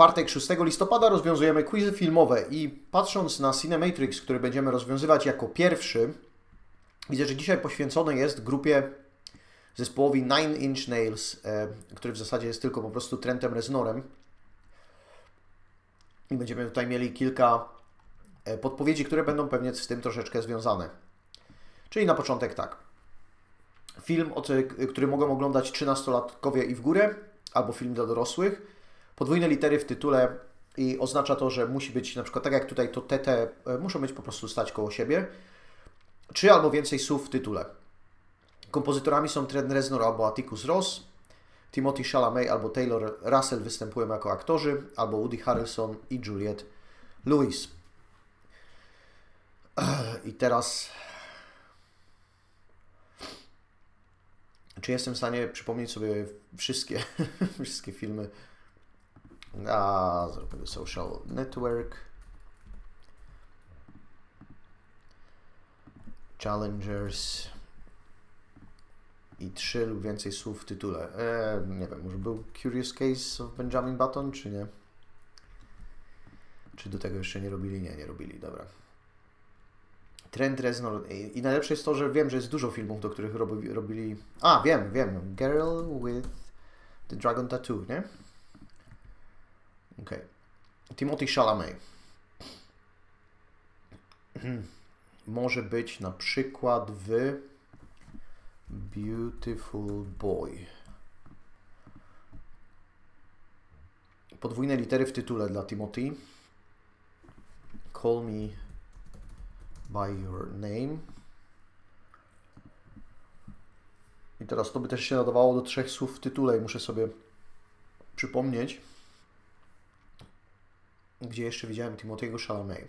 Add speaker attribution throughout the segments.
Speaker 1: czwartek 6 listopada rozwiązujemy quizy filmowe i patrząc na Cinematrix, który będziemy rozwiązywać jako pierwszy, widzę, że dzisiaj poświęcony jest grupie zespołowi Nine Inch Nails, e, który w zasadzie jest tylko po prostu Trentem Reznorem. I będziemy tutaj mieli kilka e, podpowiedzi, które będą pewnie z tym troszeczkę związane. Czyli na początek tak. Film, od, który mogą oglądać 13-latkowie i w górę, albo film dla dorosłych. Podwójne litery w tytule i oznacza to, że musi być na przykład tak jak tutaj to TT, e, muszą być po prostu stać koło siebie. Trzy albo więcej słów w tytule. Kompozytorami są Trent Reznor albo Atticus Ross, Timothy Chalamet albo Taylor Russell występują jako aktorzy, albo Woody Harrelson i Juliette Lewis. I teraz Czy jestem w stanie przypomnieć sobie wszystkie, wszystkie filmy? A, zrobimy Social Network. Challengers. I trzy lub więcej słów w tytule. E, nie wiem, może był Curious Case of Benjamin Button, czy nie? Czy do tego jeszcze nie robili? Nie, nie robili, dobra. Trent Reznor. I i najlepsze jest to, że wiem, że jest dużo filmów, do których robi, robili. A, wiem, wiem. Girl with the Dragon Tattoo, nie? Timothy Chalamet. Może być na przykład w Beautiful Boy. Podwójne litery w tytule dla Timothy. Call me by your name. I teraz to by też się nadawało do trzech słów w tytule i muszę sobie przypomnieć, gdzie jeszcze widziałem Timothy'ego Chalamet.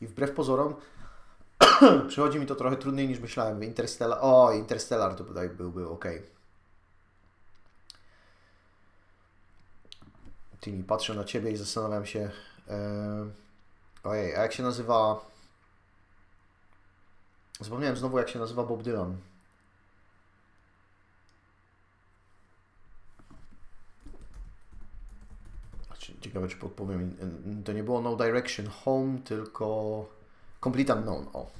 Speaker 1: I wbrew pozorom przychodzi mi to trochę trudniej niż myślałem. Interstellar, o, Interstellar to tutaj byłby ok. Tini, patrzę na Ciebie i zastanawiam się, e, Ojej, a jak się nazywa... Zapomniałem znowu, jak się nazywa Bob Dylan. Ciekawe, czy podpowiem. To nie było No Direction Home, tylko Complete Unknown. O.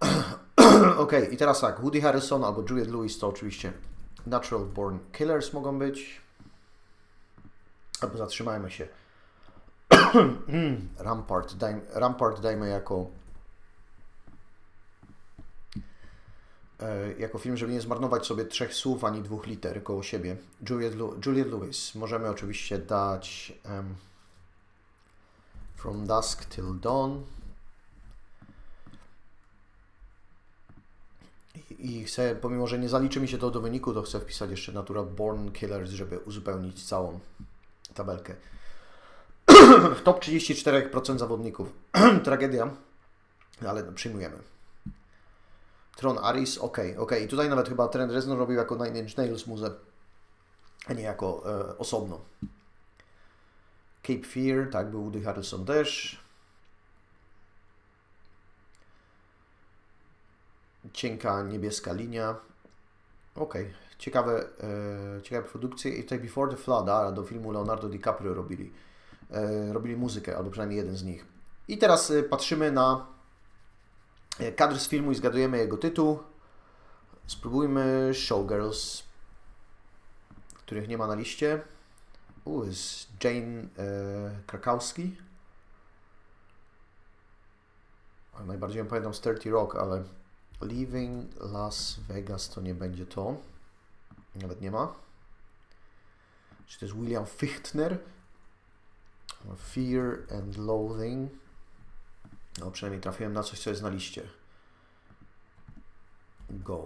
Speaker 1: Ok, i teraz tak. Woody Harrison albo Juliette Lewis to oczywiście Natural Born Killers mogą być. Albo zatrzymajmy się. Rampart, dajmy, Rampart dajmy jako jako film, żeby nie zmarnować sobie trzech słów ani dwóch liter koło siebie. Juliette, Lew- Juliette Lewis. Możemy oczywiście dać em, From Dusk Till Dawn. I, chcę, pomimo że nie zaliczy mi się to do wyniku, to chcę wpisać jeszcze Natural Born Killers, żeby uzupełnić całą tabelkę. W top 34% zawodników. Tragedia, ale no, przyjmujemy. Tron Aris, ok, ok. I tutaj nawet chyba Trent Reznor robił jako Nine Inch Nails muzę, a nie jako e, osobno. Cape Fear, tak, był Woody Harrelson też. Cienka niebieska linia. Okej, ciekawe, e, ciekawe produkcje. I tutaj Before the Flood, a do filmu Leonardo DiCaprio robili, e, robili muzykę, albo przynajmniej jeden z nich. I teraz e, patrzymy na kadr z filmu i zgadujemy jego tytuł. Spróbujmy Showgirls, których nie ma na liście. U, jest Jane e, Krakowski. Najbardziej ją pamiętam z 30 Rock, ale Leaving Las Vegas to nie będzie to. Nawet nie ma. Czy to jest William Fichtner? Fear and Loathing. No, przynajmniej trafiłem na coś, co jest na liście. Go.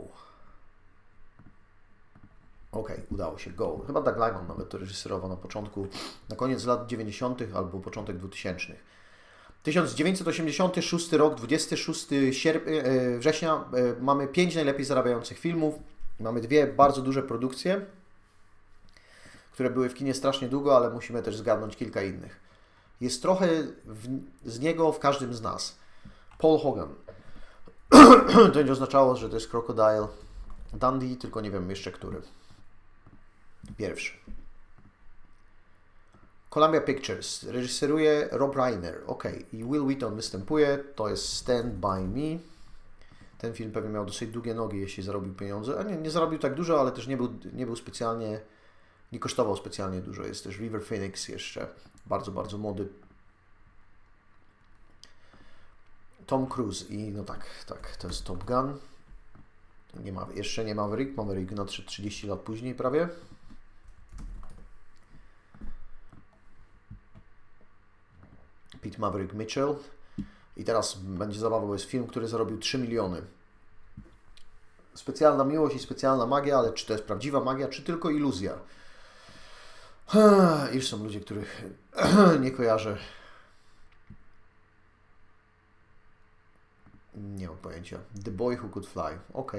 Speaker 1: Okej, udało się. Go. Chyba Doug nawet to reżyserował na początku, na koniec lat 90. albo początek 2000. 1986 rok, 26 sierp- e, września, e, mamy 5 najlepiej zarabiających filmów. Mamy dwie bardzo duże produkcje, które były w kinie strasznie długo, ale musimy też zgadnąć kilka innych. Jest trochę w, z niego w każdym z nas. Paul Hogan. to będzie oznaczało, że to jest Crocodile. Dandy, tylko nie wiem jeszcze który. Pierwszy. Columbia Pictures. Reżyseruje Rob Reiner. Ok. I Will Wheaton występuje. To jest Stand By Me. Ten film pewnie miał dosyć długie nogi, jeśli zarobił pieniądze. A nie, nie zarobił tak dużo, ale też nie był, nie był specjalnie, nie kosztował specjalnie dużo. Jest też River Phoenix jeszcze. Bardzo, bardzo młody. Tom Cruise i no tak, tak, to jest Top Gun. Nie ma, jeszcze nie Maverick. Maverick nadszedł 30 lat później prawie. Pete Maverick Mitchell. I teraz będzie zabawa, bo jest film, który zarobił 3 miliony. Specjalna miłość i specjalna magia, ale czy to jest prawdziwa magia, czy tylko iluzja? Iż są ludzie, których nie kojarzę. Nie mam pojęcia. The Boy Who Could Fly. Ok.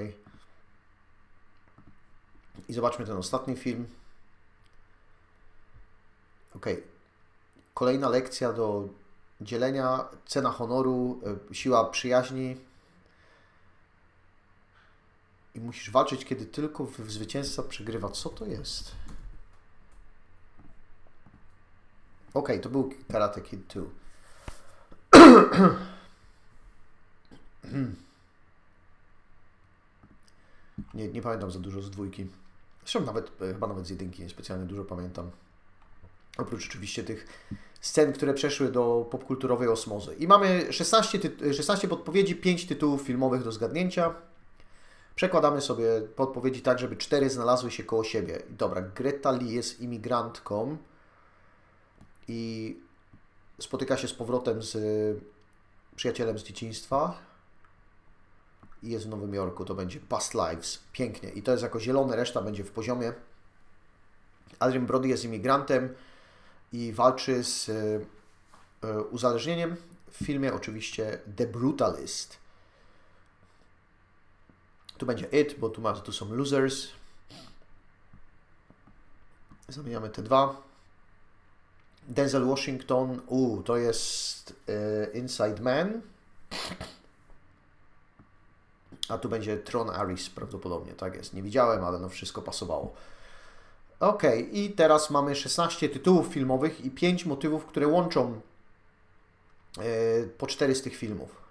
Speaker 1: I zobaczmy ten ostatni film. Ok. Kolejna lekcja do dzielenia, cena honoru, e, siła przyjaźni. I musisz walczyć, kiedy tylko zwycięzca przegrywa. Co to jest? Ok, to był Karate Kid 2. nie, nie pamiętam za dużo z dwójki. Zresztą nawet, e, chyba nawet z jedynki nie specjalnie dużo pamiętam. Oprócz oczywiście tych scen, które przeszły do popkulturowej osmozy. I mamy 16, 16 podpowiedzi, 5 tytułów filmowych do zgadnięcia. Przekładamy sobie podpowiedzi tak, żeby 4 znalazły się koło siebie. Dobra, Greta Lee jest imigrantką i spotyka się z powrotem z przyjacielem z dzieciństwa i jest w Nowym Jorku. To będzie Past Lives. Pięknie. I to jest jako zielone, reszta będzie w poziomie. Adrian Brody jest imigrantem i walczy z e, uzależnieniem. W filmie oczywiście The Brutalist. Tu będzie It, bo tu, ma, tu są Losers. Zamieniamy te dwa. Denzel Washington, u, to jest e, Inside Man. A tu będzie Tron Aris prawdopodobnie, tak jest. Nie widziałem, ale no wszystko pasowało. Ok, i teraz mamy 16 tytułów filmowych i 5 motywów, które łączą yy, po 4 z tych filmów.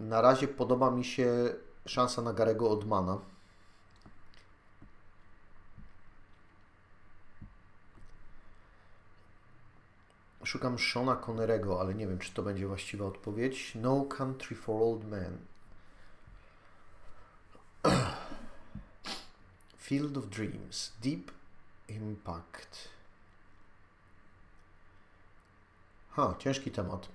Speaker 1: Na razie podoba mi się szansa na Garego Odmana. Szukam Shona Connerego, ale nie wiem, czy to będzie właściwa odpowiedź. No Country for Old Men. Field of Dreams, Deep Impact. Ha, ciężki temat.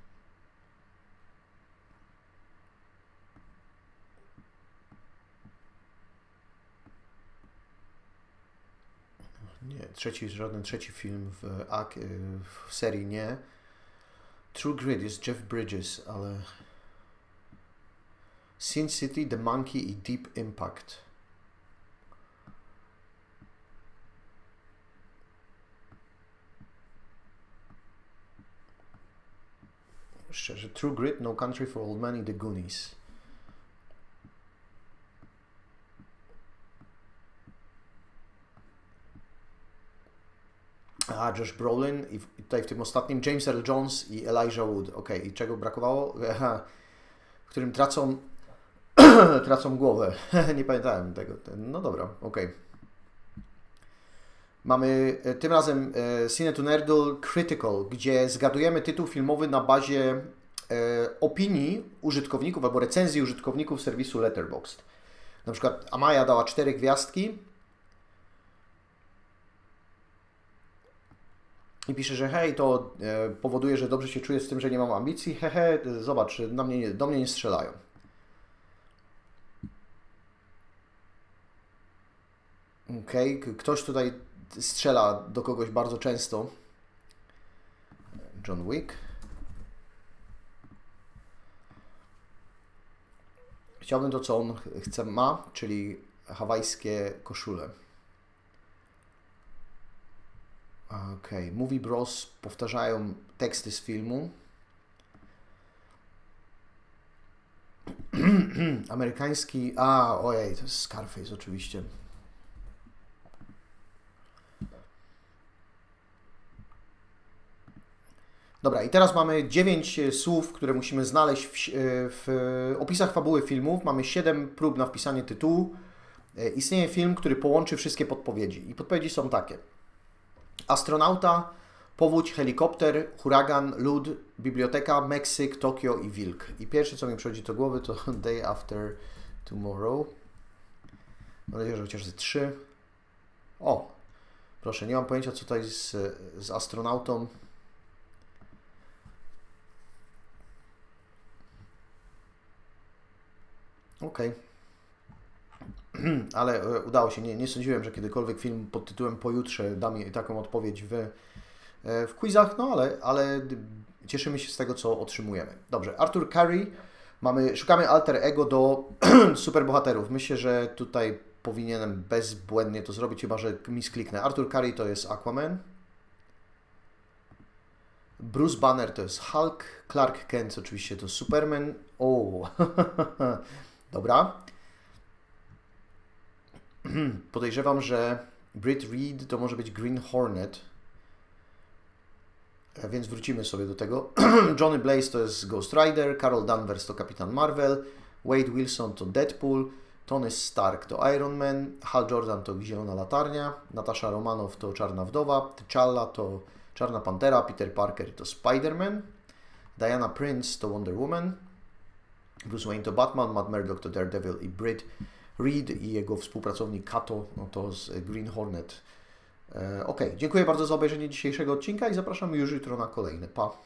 Speaker 1: Nie, trzeci, żaden trzeci film w, w serii nie. True Grit jest Jeff Bridges, ale Sin City, The Monkey i Deep Impact. Szczerze, True Grit, No Country for Old Men i The Goonies. A, Josh Brolin i tutaj w tym ostatnim James Earl Jones i Elijah Wood. Ok, i czego brakowało? w którym tracą tracą głowę. nie pamiętałem tego. No dobra, ok. Mamy e, tym razem e, Cine to Nerdle Critical, gdzie zgadujemy tytuł filmowy na bazie e, opinii użytkowników albo recenzji użytkowników serwisu Letterboxd. Na przykład Amaya dała cztery gwiazdki i pisze, że hej, to powoduje, że dobrze się czuję z tym, że nie mam ambicji. Hehe, zobacz, na mnie, do mnie nie strzelają. Okej, okay. ktoś tutaj strzela do kogoś bardzo często. John Wick. Chciałbym to, co on chce, ma, czyli hawajskie koszule. Ok, Movie Bros powtarzają teksty z filmu. Amerykański. A, ojej, to jest Scarface oczywiście. Dobra, i teraz mamy 9 słów, które musimy znaleźć w, w opisach fabuły filmów. Mamy 7 prób na wpisanie tytułu. E, istnieje film, który połączy wszystkie podpowiedzi. I podpowiedzi są takie: astronauta, powódź, helikopter, huragan, lód, biblioteka, Meksyk, Tokio i wilk. I pierwsze, co mi przychodzi do głowy, to Day After Tomorrow. Mam nadzieję, że chociaż ze trzy. O, proszę, nie mam pojęcia, co tutaj z, z astronautą. Okej. Okay. Ale e, udało się. Nie, nie sądziłem, że kiedykolwiek film pod tytułem Pojutrze da mi taką odpowiedź w, e, w quizach, no ale, ale cieszymy się z tego, co otrzymujemy. Dobrze, Arthur Curry. Mamy, szukamy alter ego do superbohaterów. Myślę, że tutaj powinienem bezbłędnie to zrobić, chyba że miskliknę. Arthur Curry to jest Aquaman. Bruce Banner to jest Hulk. Clark Kent oczywiście to Superman. O, dobra. Podejrzewam, że Brit Reed to może być Green Hornet. E, więc wrócimy sobie do tego. Johnny Blaze to jest Ghost Rider, Carol Danvers to Kapitan Marvel, Wade Wilson to Deadpool, Tony Stark to Iron Man, Hal Jordan to Zielona Latarnia, Natasza Romanow to Czarna Wdowa, T'Challa to Czarna Pantera, Peter Parker to Spider-Man, Diana Prince to Wonder Woman, Bruce Wayne to Batman, Matt Murdock to Daredevil i Brit Reed i jego współpracownik Kato no to z Green Hornet. E, ok, dziękuję bardzo za obejrzenie dzisiejszego odcinka i zapraszam już jutro na kolejny. Pa!